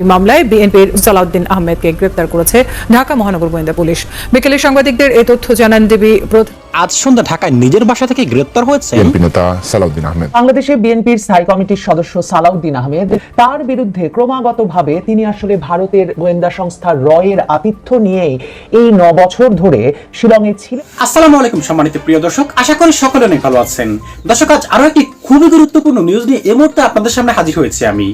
মামলায় বিএনপির সালাউদ্দিন আহমেদকে গ্রেপ্তার করেছে ঢাকা মহানগর গোয়েন্দা পুলিশ। বিকেলে সাংবাদিকদের এ তথ্য জানান ডিবি প্রধান। আজ সন্ধ্যা ঢাকায় নিজের বাসা থেকে গ্রেপ্তার হয়েছে বিএনপি নেতা সালাউদ্দিন আহমেদ। বাংলাদেশে বিএনপির স্থায়ী কমিটির সদস্য সালাউদ্দিন আহমেদ তার বিরুদ্ধে ক্রমাগতভাবে তিনি আসলে ভারতের গোয়েন্দা সংস্থা রয়ের আতিথ্য নিয়েই এই ন বছর ধরে শিলং শিলংয়ে ছিলেন। আসসালামু আলাইকুম সম্মানিত প্রিয় দর্শক আশা করি সকলে অনেক ভালো আছেন। দর্শক আজ আরও একটি খুবই গুরুত্বপূর্ণ নিউজ নিয়ে এই মুহূর্তে আপনাদের সামনে হাজির হয়েছে আমি।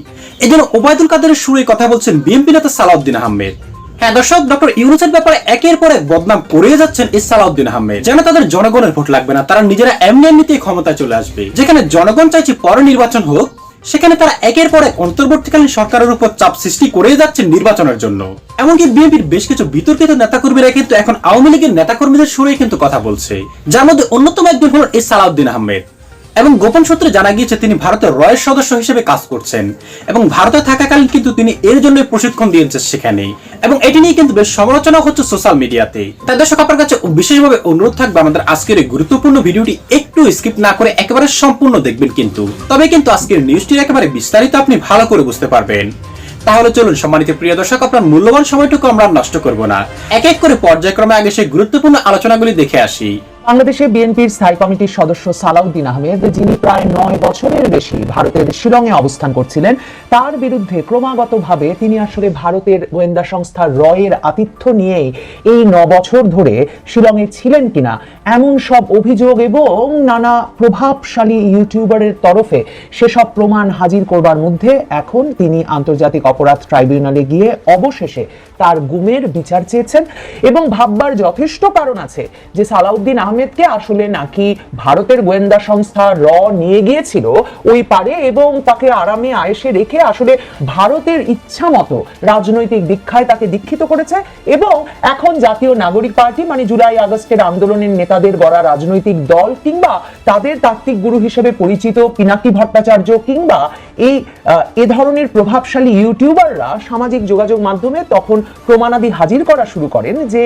এই জন্য ওবায়দুল কাদের সুরে কথা বলছেন বিএনপি নেতা সালাউদ্দিন আহমেদ। হ্যাঁ দর্শক, ডক্টর ইউনুসের ব্যাপারে একের পর বদনাম করে যাচ্ছেন এই সালাউদ্দিন আহমেদ। যেন তাদের জনগণের ভোট লাগবে না, তারা নিজেরা এমনি এমনিতেই ক্ষমতায় চলে আসবে। যেখানে জনগণ চাইছে পরে নির্বাচন হোক, সেখানে তারা একের পর অন্তর্বর্তীকালীন সরকারের উপর চাপ সৃষ্টি করে যাচ্ছেন নির্বাচনের জন্য। এমনকি বিএনপির বেশ কিছু বিতর্কিত নেতাকর্মীরা কিন্তু এখন আওয়ামী লীগের নেতাকর্মীদের সুরে কিন্তু কথা বলছে। যার মধ্যে অন্যতম একজন হল এই সালাউদ্দিন আহমেদ। এবং গোপন সূত্রে জানা গিয়েছে তিনি ভারতের রয়ের সদস্য হিসেবে কাজ করছেন এবং ভারতে থাকাকালীন কিন্তু তিনি এর জন্য প্রশিক্ষণ দিয়েছেন সেখানে। এবং এটি নিয়ে কিন্তু বেশ সমালোচনা হচ্ছে সোশ্যাল মিডিয়াতে। তাই দর্শক, আপনার কাছে বিশেষভাবে অনুরোধ থাকবে আমাদের আজকের এই গুরুত্বপূর্ণ ভিডিওটি একটু স্কিপ না করে একেবারে সম্পূর্ণ দেখবেন কিন্তু। তবে কিন্তু আজকের নিউজটির একেবারে বিস্তারিত আপনি ভালো করে বুঝতে পারবেন। তাহলে চলুন, সম্মানিত প্রিয় দর্শক, আপনার মূল্যবান সময়টুকু আমরা নষ্ট করব না। এক এক করে পর্যায়ক্রমে আগে সেই গুরুত্বপূর্ণ আলোচনাগুলি দেখে আসি। বাংলাদেশে বিএনপির স্থায়ী কমিটির সদস্য সালাউদ্দিন আহমেদ, যিনি প্রায় নয় বছরের বেশি ভারতের শিলংয়ে অবস্থান করছিলেন, তার বিরুদ্ধে ক্রমাগতভাবে তিনি আসলে ভারতের গোয়েন্দা সংস্থা রয়ের আতিথ্য নিয়েই এই ন বছর ধরে শিলংয়ে ছিলেন কিনা, এমন সব অভিযোগ এবং নানা প্রভাবশালী ইউটিউবারের তরফে সেসব প্রমাণ হাজির করবার মধ্যে এখন তিনি আন্তর্জাতিক অপরাধ ট্রাইব্যুনালে গিয়ে অবশেষে তার গুমের বিচার চেয়েছেন এবং ভাববার যথেষ্ট কারণ আছে যে সালাউদ্দিন আহমেদকে আসলে নাকি ভারতের গোয়েন্দা সংস্থা র নিয়ে গিয়েছিল ওই পারে এবং তাকে আরামে আয়েসে রেখে আসলে ভারতের ইচ্ছা মতো রাজনৈতিক দীক্ষায় তাকে দীক্ষিত করেছে এবং এখন জাতীয় নাগরিক পার্টি মানে জুলাই আগস্টের আন্দোলনের নেতাদের গড়া রাজনৈতিক দল কিংবা তাদের তাত্ত্বিক গুরু হিসেবে পরিচিত পিনাকি ভট্টাচার্য কিংবা এই এ ধরনের প্রভাবশালী ইউটিউবাররা সামাজিক যোগাযোগ মাধ্যমে তখন প্রমাণাদি হাজির করা শুরু করেন যে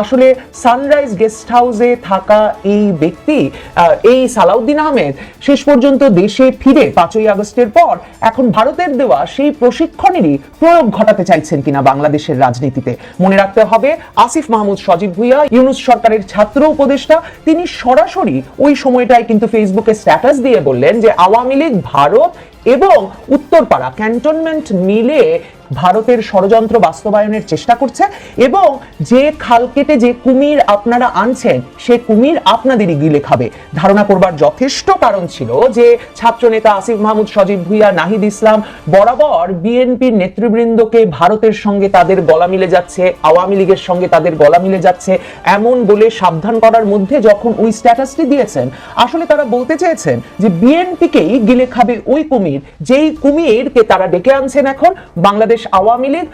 আসলে সানরাইজ গেস্ট হাউসে থাকা এই ব্যক্তি এই সালাউদ্দিন আহমেদ শেষ পর্যন্ত দেশে ফিরে পাঁচই আগস্টের পর এখন ভারতের দেওয়া সেই প্রশিক্ষণেরই প্রয়োগ ঘটাতে চাইছেন কিনা বাংলাদেশের রাজনীতিতে। মনে রাখতে হবে, আসিফ মাহমুদ, সজীব ভুইয়া, ইউনুস সরকারের ছাত্র উপদেষ্টা, তিনি সরাসরি ওই সময়টায় কিন্তু ফেসবুকে স্ট্যাটাস দিয়ে বললেন যে আওয়ামী লীগ, ভারত এবং উত্তরপাড়া ক্যান্টনমেন্ট মিলে ভারতের ষড়যন্ত্র বাস্তবায়নের চেষ্টা করছে এবং যে খাল কেটে যে কুমির আপনারা আনছেন, সে কুমির আপনাদেরই গিলে খাবে। ধারণা করবার যথেষ্ট কারণ ছিল যে ছাত্রনেতা আসিফ মাহমুদ, সজীব ভুইয়া, নাহিদ ইসলাম বরাবর বিএনপির নেতৃবৃন্দকে ভারতের সঙ্গে তাদের গলা মিলে যাচ্ছে, আওয়ামী লীগের সঙ্গে তাদের গলা মিলে যাচ্ছে এমন বলে সাবধান করার মধ্যে যখন ওই স্ট্যাটাসটি দিয়েছেন, আসলে তারা বলতে চেয়েছেন যে বিএনপিকেই গিলে খাবে ওই কুমির। যেই কুমিরকে তারা ডেকে আনছেন এখন, বাংলাদেশ আওয়ামী লীগ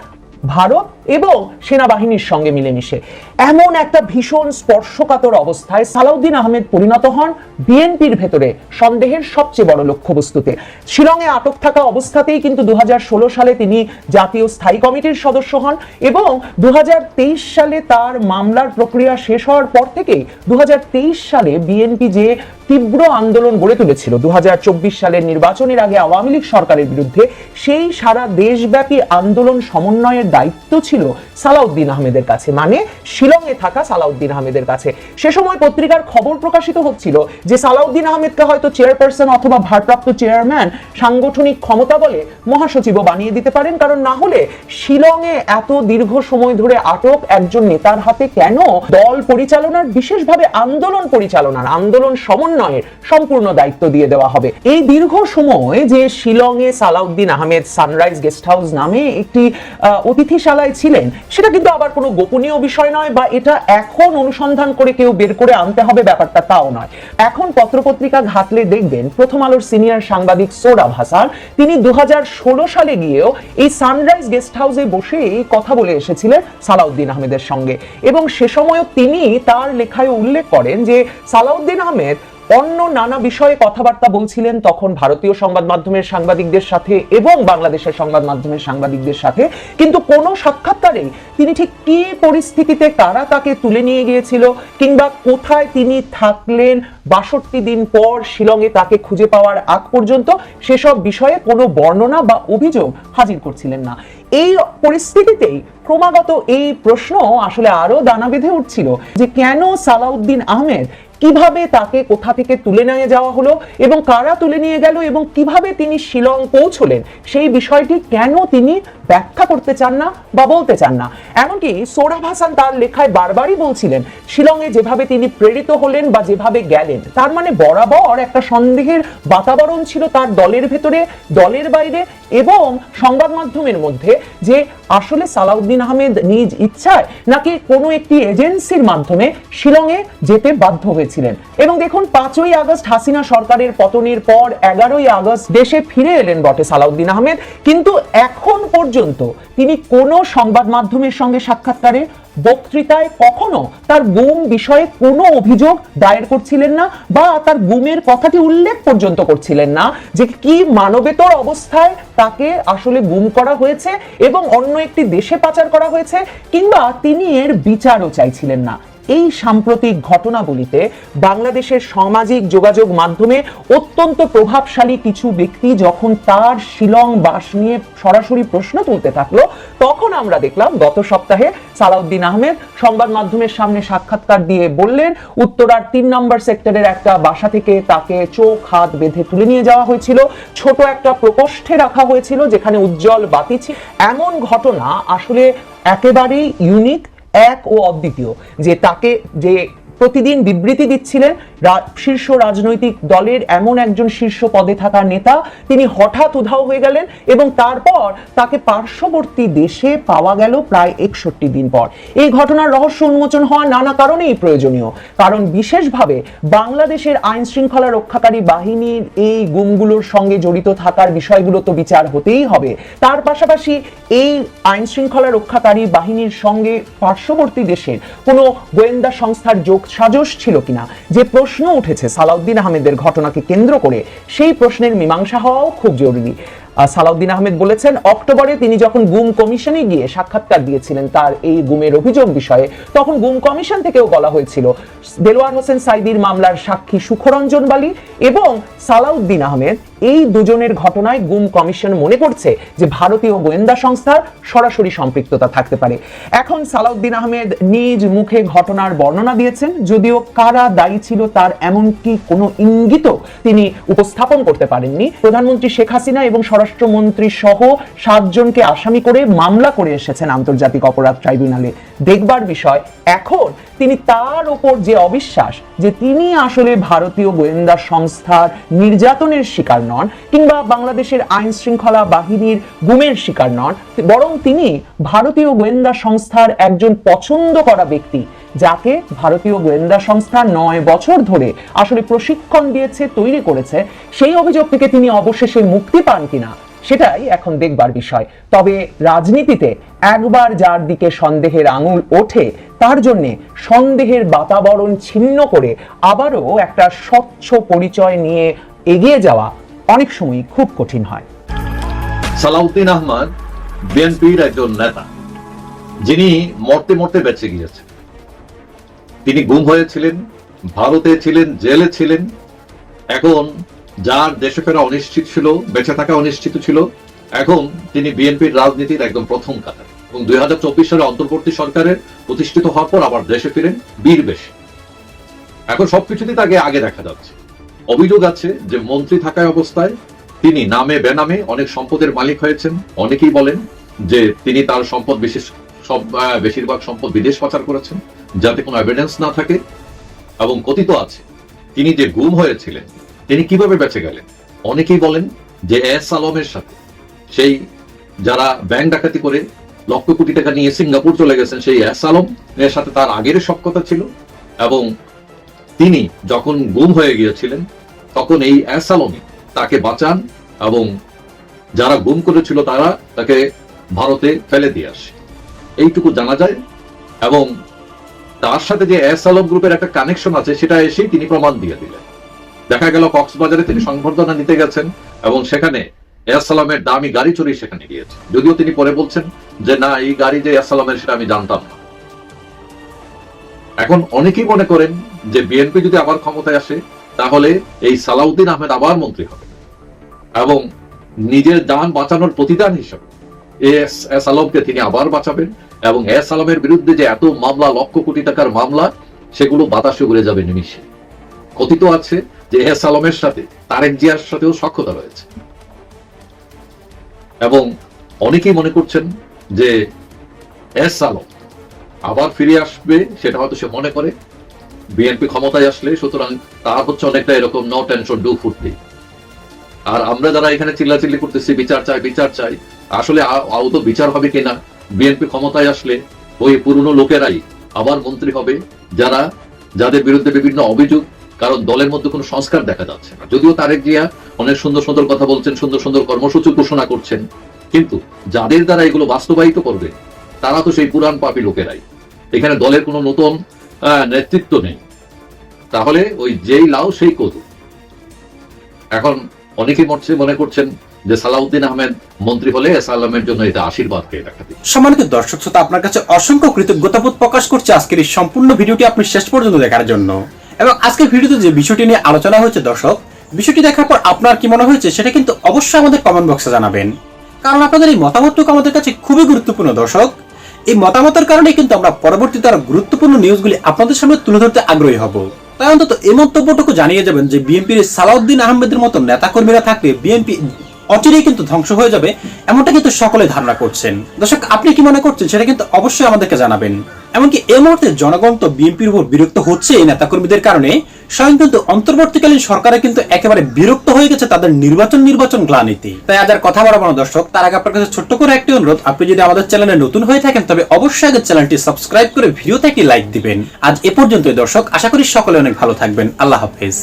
ভারত এবং সেনাবাহিনীর সঙ্গে মিলেমিশে। এমন একটা ভীষণ স্পর্শকাতর অবস্থায় সালাউদ্দিন আহমেদ পরিণত হন বিএনপির ভেতরে সন্দেহের সবচেয়ে বড় লক্ষ্যবস্তুতে। শিলংয়ে আটক থাকা অবস্থাতেই কিন্তু দু সালে তিনি জাতীয় স্থায়ী কমিটির সদস্য হন এবং দু হাজার তেইশ সালে তার মামলার প্রক্রিয়া শেষ হওয়ার পর থেকেই দু হাজার তেইশ সালে বিএনপি যে তীব্র আন্দোলন গড়ে তুলেছিল দু হাজার চব্বিশ সালের নির্বাচনের আগে আওয়ামী লীগ সরকারের বিরুদ্ধে, সেই সারা দেশব্যাপী আন্দোলন সমন্বয়ের দায়িত্ব ছিল সালাউদ্দিন আহমেদের কাছে। মানে শিলংয়ে থাকা সালাউদ্দিন আহমেদের কাছে। সে সময় পত্রিকার খবর প্রকাশিত হচ্ছিল যে সালাউদ্দিন আহমেদকে হয়তো চেয়ারপারসন অথবা ভারপ্রাপ্ত চেয়ারম্যান সাংগঠনিক ক্ষমতা বলে মহাসচিবও বানিয়ে দিতে পারেন। কারণ না হলে শিলংয়ে এত দীর্ঘ সময় ধরে আটক একজন নেতার হাতে কেন দল পরিচালনার বিশেষভাবে আন্দোলন পরিচালনার আন্দোলন সমন্বয়ের সম্পূর্ণ দায়িত্ব দিয়ে দেওয়া হবে। এই দীর্ঘ সময় যে শিলংয়ে Salauddin Ahmed sunrise guest house নামে একটি আহ, অতিথিশালায় ছিলেন, সেটা কিন্তু আবার কোনো গোপনীয় বিষয় নয় বা এটা এখন অনুসন্ধান করে কেউ বের করে আনতে হবে, ব্যাপারটা তাও নয়। এখন পত্রপত্রিকা ঘাটলে দেখবেন, প্রথম আলোর সিনিয়র সাংবাদিক সোরাব হাসান তিনি দু হাজার ষোলো সালে গিয়েও এই সানরাইজ গেস্ট হাউসে বসেই কথা বলে এসেছিলেন সালাউদ্দিন আহমেদের সঙ্গে। এবং সে সময়ও তিনি তার লেখায় উল্লেখ করেন যে, সালাউদ্দিন আহমেদ অন্য নানা বিষয়ে কথাবার্তা বলছিলেন, তখন ভারতীয় সংবাদ মাধ্যমের সাংবাদিকদের সাথে এবং বাংলাদেশের সংবাদ মাধ্যমের সাংবাদিকদের সাথে। কিন্তু কোনো সাক্ষাৎকারেই তিনি ঠিক কি পরিস্থিতিতে, কারা তাকে তুলে নিয়ে গিয়েছিল, কিংবা কোথায় তিনি থাকলেন, বাষট্টি দিন পর শিলংয়ে তাকে খুঁজে পাওয়ার আগ পর্যন্ত, সেসব বিষয়ে কোনো বর্ণনা বা অভিযোগ হাজির করছিলেন না। এই পরিস্থিতিতেই ক্রমাগত এই প্রশ্ন আসলে আরও দানা বেঁধে উঠছিল যে কেন সালাউদ্দিন আহমেদ কীভাবে তাকে কোথা থেকে তুলে নিয়ে যাওয়া হলো এবং কারা তুলে নিয়ে গেল এবং কীভাবে তিনি শিলং পৌঁছলেন, সেই বিষয়টি কেন তিনি ব্যাখ্যা করতে চান না বা বলতে চান না। এমনকি সোরাব হাসান তার লেখায় বারবারই বলছিলেন, শিলংয়ে যেভাবে তিনি প্রেরিত হলেন বা যেভাবে গেলেন, তার মানে বরাবর একটা সন্দেহের বাতাবরণ ছিল তার দলের ভেতরে, দলের বাইরে এবং সংবাদ মাধ্যমের মধ্যে যে আসলে সালাউদ্দিন আহমেদ নিজ ইচ্ছায় নাকি কোনো একটি এজেন্সির মাধ্যমে শিলংয়ে যেতে বাধ্য হয়েছিলেন। এবং দেখুন, পাঁচই আগস্ট হাসিনা সরকারের পতনের পর এগারোই আগস্ট দেশে ফিরে এলেন বটে সালাউদ্দিন আহমেদ। কিন্তু এখন পর্যন্ত তিনি কোনো সংবাদ মাধ্যমের সঙ্গে সাক্ষাৎকারে বক্তৃতায় কখনো তার গুম বিষয়ে কোনো অভিযোগ দায়ের করছিলেন না বা তার গুমের কথাটি উল্লেখ পর্যন্ত করছিলেন না যে কি মানবেতর অবস্থায় তাকে আসলে গুম করা হয়েছে এবং অন্য একটি দেশে পাচার করা হয়েছে কিংবা তিনি এর বিচারও চাইছিলেন না। এই সাম্প্রতিক ঘটনাবলিতে বাংলাদেশের সামাজিক যোগাযোগ মাধ্যমে অত্যন্ত প্রভাবশালী কিছু ব্যক্তি যখন তার শিলং বাস নিয়ে সরাসরি প্রশ্ন তুলতে থাকল, তখন আমরা দেখলাম গত সপ্তাহে সালাউদ্দিন আহমেদ সংবাদ মাধ্যমের সামনে সাক্ষাৎকার দিয়ে বললেন, উত্তরার তিন নম্বর সেক্টরের একটা বাসা থেকে তাকে চোখ, হাত বেঁধে তুলে নিয়ে যাওয়া হয়েছিল। ছোট একটা প্রকোষ্ঠে রাখা হয়েছিল যেখানে উজ্জ্বল বাতি এমন ঘটনা আসলে একেবারেই ইউনিক এক ও অদ্বিতীয়। যে তাকে যে প্রতিদিন বিবৃতি দিচ্ছিলেন শীর্ষ রাজনৈতিক দলের এমন একজন শীর্ষ পদে থাকা নেতা। তিনি হঠাৎ উধাও হয়ে গেলেন এবং তারপর তাকে পার্শ্ববর্তী দেশে পাওয়া গেল প্রায় একষট্টি দিন পর। এই ঘটনার রহস্য উন্মোচন হওয়া নানা কারণেই প্রয়োজনীয়। কারণ বিশেষভাবে বাংলাদেশের আইন শৃঙ্খলা রক্ষাকারী বাহিনীর এই গুমগুলোর সঙ্গে জড়িত থাকার বিষয়গুলো তো বিচার হতেই হবে। তার পাশাপাশি এই আইন শৃঙ্খলা রক্ষাকারী বাহিনীর সঙ্গে পার্শ্ববর্তী দেশের কোনো গোয়েন্দা সংস্থার যোগ সাজস ছিল কিনা? যে প্রশ্ন উঠেছে সালাউদ্দিন আহমেদের ঘটনাকে কেন্দ্র করে, সেই প্রশ্নের মীমাংসা হওয়াও খুব জরুরি। সালাউদ্দিন আহমেদ বলেছেন, অক্টোবরে তিনি যখন গুম কমিশনে গিয়ে সাক্ষাৎকার দিয়েছিলেন তার এই গুমের অভিযোগ বিষয়ে, তখন গুম কমিশন থেকেও বলা হয়েছিল, দেলোয়ার হোসেন সাইদির মামলার সাক্ষী সুখরঞ্জন বালি এবং সালাউদ্দিন আহমেদ এই দুজনের ঘটনায় গুম কমিশন মনে করছে যে ভারতীয় গোয়েন্দা সংস্থার সরাসরি সম্পৃক্ততা থাকতে পারে। এখন সালাউদ্দিন আহমেদ নিজ মুখে ঘটনার বর্ণনা দিয়েছেন, যদিও কারা দায়ী ছিল তার এমনকি কোনো ইঙ্গিত তিনি উপস্থাপন করতে পারেননি। প্রধানমন্ত্রী শেখ হাসিনা এবং স্বরাষ্ট্রমন্ত্রী সহ সাতজনকে আসামি করে মামলা করে এসেছেন আন্তর্জাতিক অপরাধ ট্রাইব্যুনালে। দেখবার বিষয়, এখন তিনি তার ওপর যে অবিশ্বাস যে তিনি আসলে ভারতীয় গোয়েন্দা সংস্থার নির্যাতনের শিকার নন, কিংবা বাংলাদেশের আইন শৃঙ্খলা বাহিনীর গুমের শিকার নন, বরং তিনি ভারতীয় গোয়েন্দা সংস্থার একজন পছন্দ করা ব্যক্তি, যাকে ভারতীয় গোয়েন্দা সংস্থা নয় বছর ধরে আসলে প্রশিক্ষণ দিয়েছে, তৈরি করেছে, সেই অভিযোগ থেকে তিনি অবশেষে মুক্তি পান কিনা, সেটাই এখন দেখবার বিষয়। তবে রাজনীতিতে একবার যার দিকে সন্দেহের আঙুল ওঠে, তার জন্য সন্দেহের বাতাবরণ ছিন্ন করে আবারও একটা স্বচ্ছ পরিচয় নিয়ে এগিয়ে যাওয়া অনেক সময় খুব কঠিন হয়। সালাউদ্দিন আহমদ বিএনপির একজন নেতা। যিনি মরতে মরতে বেঁচে গিয়েছেন। তিনি গুম হয়েছিলেন, ভারতে ছিলেন, জেলে ছিলেন। এখন যার দেশে ফেরা অনিশ্চিত ছিল, বেঁচে থাকা অনিশ্চিত ছিল, এখন তিনি বিএনপির রাজনীতির একদম প্রথম কাতার। এবং দুই হাজার চব্বিশ সালে অন্তর্বর্তী সরকারের প্রতিষ্ঠিত হওয়ার পর আবার দেশে ফিরেন বীর বেশে। এখন সবকিছুতেই তাকে আগে দেখা যাচ্ছে। অভিযোগ আছে যে মন্ত্রী থাকায় অবস্থায় তিনি নামে বেনামে অনেক সম্পদের মালিক হয়েছেন। অনেকেই বলেন যে তিনি তার সম্পদ বিশেষ সব বেশিরভাগ সম্পদ বিদেশ পাচার করেছেন, যাতে কোনো এভিডেন্স না থাকে। এবং কথিত আছে, তিনি যে গুম হয়েছিলেন, তিনি কীভাবে বেঁচে গেলেন? অনেকেই বলেন যে এস আলমের সাথে সেই যারা ব্যাংক ডাকাতি করে লক্ষ কোটি টাকা নিয়ে সিঙ্গাপুর চলে গেছেন, সেই এস আলম এর সাথে তার আগের সক্ষতা ছিল। এবং তিনি যখন গুম হয়ে গিয়েছিলেন তখন এই অ্যাসালমি তাকে বাঁচান এবং যারা গুম করেছিল তারা তাকে ভারতে ফেলে দিয়ে আসে। এইটুকু জানা যায় এবং তার সাথে যে অ্যাসালম গ্রুপের একটা কানেকশন আছে, সেটা এসেই তিনি প্রমাণ দিয়ে দিলেন। দেখা গেল কক্সবাজারে তিনি সংবর্ধনা নিতে গেছেন এবং সেখানে এয়াসালামের দামি গাড়ি চড়িয়ে সেখানে গিয়েছে। যদিও তিনি পরে বলছেন যে, না, এই গাড়ি যে এয়াসালামের সেটা আমি জানতাম না। এখন অনেকেই মনে করেন যে, বিএনপি যদি আবার ক্ষমতায় আসে তাহলে এই সালাউদ্দিন আহমেদ আবার মন্ত্রী হবে। এবং নিজের যান বাঁচানোর প্রতিদান হিসাবে এস এস আলমকে তিনি আবার বাঁচাবেন এবং এস আলমের বিরুদ্ধে যে এত মামলা, লক্ষ কোটি টাকার মামলা, সেগুলো বাতাসে উড়ে যাবে নিমিশে কথিত আছে যে এস আলমের সাথে, তারেক জিয়ার সাথেও সক্ষতা রয়েছে। এবং অনেকেই মনে করছেন যে এস আলম আবার ফিরে আসবে, সেটা হয়তো সে মনে করে বিএনপি ক্ষমতায় আসলে, সুতরাং তার হচ্ছে অনেকটা এরকম নো টেনশন ডু ফুটলি আর আমরা যারা এখানে চিল্লাচিল্লি করতেছি, বিচার চাই বিচার চাই, আসলে আ- বিচার হবে কিনা, বিএনপি ক্ষমতায় আসলে ওই পুরনো লোকেরাই আবার মন্ত্রী হবে, যারা, যাদের বিরুদ্ধে বিভিন্ন অভিযোগ, কারণ দলের মধ্যে কোনো সংস্কার দেখা যাচ্ছে না। যদিও তারেক জিয়া অনেক সুন্দর সুন্দর কথা বলছেন, সুন্দর সুন্দর কর্মসূচি ঘোষণা করছেন, কিন্তু যাদের দ্বারা এগুলো বাস্তবায়িত করবে, তারা তো সেই পুরান পাপী লোকেরাই। এখানে দলের কোনো নতুন নেতৃত্ব নেই। তাহলে ওই যেই লাউ সেই কদু। এখন অনেকেই মরছে, মনে করছেন যে সালাউদ্দিন আহমেদ মন্ত্রী হলে এস আলমের জন্য এটা আশীর্বাদ পেয়ে দেখা সম্মানিত দর্শক শ্রোতা, আপনার কাছে অসংখ্য কৃতজ্ঞতাবোধ প্রকাশ করছে আজকের এই সম্পূর্ণ ভিডিওটি আপনি শেষ পর্যন্ত দেখার জন্য। এবং আজকের ভিডিওতে যে বিষয়টি নিয়ে আলোচনা হয়েছে দর্শক, বিষয়টি দেখার পর আপনার কি মনে হয়েছে সেটা কিন্তু অবশ্যই আমাদের কমেন্ট বক্সে জানাবেন। কারণ আপনাদের এই মতামতটুকু আমাদের কাছে খুবই গুরুত্বপূর্ণ দর্শক। এই মতামতের কারণে কিন্তু আমরা পরবর্তীতে আরও গুরুত্বপূর্ণ নিউজগুলি আপনাদের সামনে তুলে ধরতে আগ্রহী হব। তাই অন্তত এই মন্তব্যটুকু জানিয়ে যাবেন যে বিএনপির সালাউদ্দিন আহমেদের মতো নেতাকর্মীরা থাকলে বিএনপি অচিরেই কিন্তু ধ্বংস হয়ে যাবে, এমনটা কিন্তু সকলে ধারণা করছেন। দর্শক, আপনি কি মনে করছেন? সেটা কিন্তু অবশ্যই আমাদেরকে জানাবেন। এমনকি এই মুহূর্তে জনগণ তো বিএনপির উপর বিরক্ত হচ্ছে এই নেতাকর্মীদের কারণে। স্বয়ং কিন্তু অন্তর্বর্তীকালীন সরকারে কিন্তু একেবারে বিরক্ত হয়ে গেছে তাদের নির্বাচন নির্বাচন গ্লানিতে। তাই আজ আর কথা বাড়াবো না, দর্শক। তার আগে আপনার কাছে ছোট্ট করে একটি অনুরোধ। আপনি যদি আমাদের চ্যানেলে নতুন হয়ে থাকেন, তবে অবশ্যই আগে চ্যানেলটি সাবস্ক্রাইব করে ভিডিওতে একটি লাইক দিবেন। আজ এ পর্যন্তই, দর্শক। আশা করি সকলে অনেক ভালো থাকবেন। আল্লাহ হাফেজ।